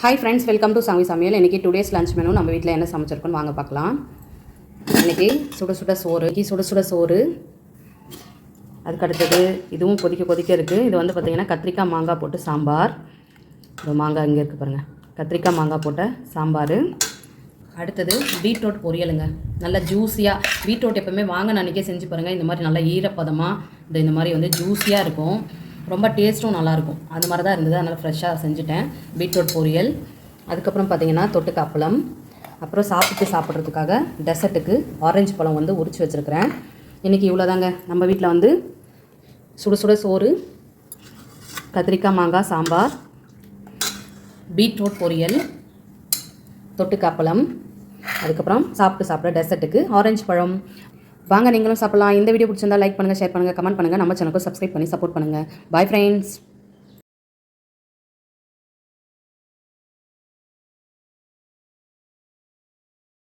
Hi friends welcome to சாமி சமையல் இன்றைக்கி டூ டேஸ் லஞ்ச் மெனு நம்ம வீட்டில் என்ன சமைச்சிருக்கோன்னு வாங்க பார்க்கலாம். இன்றைக்கி சுட சுட சோறு இன்றைக்கி சுட சுட சோறு. அதுக்கு அடுத்தது இதுவும் கொதிக்க கொதிக்க இருக்குது இது வந்து பார்த்திங்கன்னா கத்திரிக்காய் மாங்காய் போட்டு சாம்பார். இந்த மாங்காய் இங்கே இருக்குது பாருங்கள் கத்திரிக்காய் மாங்காய் போட்ட சாம்பார். அடுத்தது பீட்ரூட் பொரியலுங்க. நல்லா ஜூஸியாக பீட்ரூட் எப்போவுமே வாங்க அன்றைக்கே செஞ்சு பாருங்கள் இந்த மாதிரி நல்லா ஈரப்பதமாக இந்த இந்த மாதிரி வந்து ஜூஸியாக இருக்கும். ரொம்ப டேஸ்ட்டும் நல்லாயிருக்கும். அது மாதிரி தான் இருந்தது. அதனால் ஃப்ரெஷ்ஷாக செஞ்சுட்டேன். பீட்ரூட் பொரியல். அதுக்கப்புறம் பார்த்தீங்கன்னா தொட்டுக்கு அப்பளம். அப்புறம் சாப்பிட்டு சாப்பிட்றதுக்காக டெசர்ட்டுக்கு ஆரஞ்சு பழம் வந்து உரிச்சு வச்சுருக்கிறேன். இன்றைக்கி இவ்வளோதாங்க நம்ம வீட்டில் வந்து சுட சுட சோறு கத்திரிக்காய் மாங்காய் சாம்பார் பீட்ரூட் பொரியல் தொட்டுக்கு அப்பளம். அதுக்கப்புறம் சாப்பிட்டு சாப்பிட டெசர்ட்டுக்கு ஆரஞ்சு பழம். வாங்க நீங்களும் சாப்பிடலாம். இந்த வீடியோ பிடிச்சிருந்தா லைக் பண்ணுங்கள் ஷேர் பண்ணுங்கள் கமெண்ட் பண்ணுங்கள் நம்ம சேனலுக்கு சப்ஸ்கிரைப் பண்ணி சப்போர்ட் பண்ணுங்கள் பாய் ஃப்ரெண்ட்ஸ்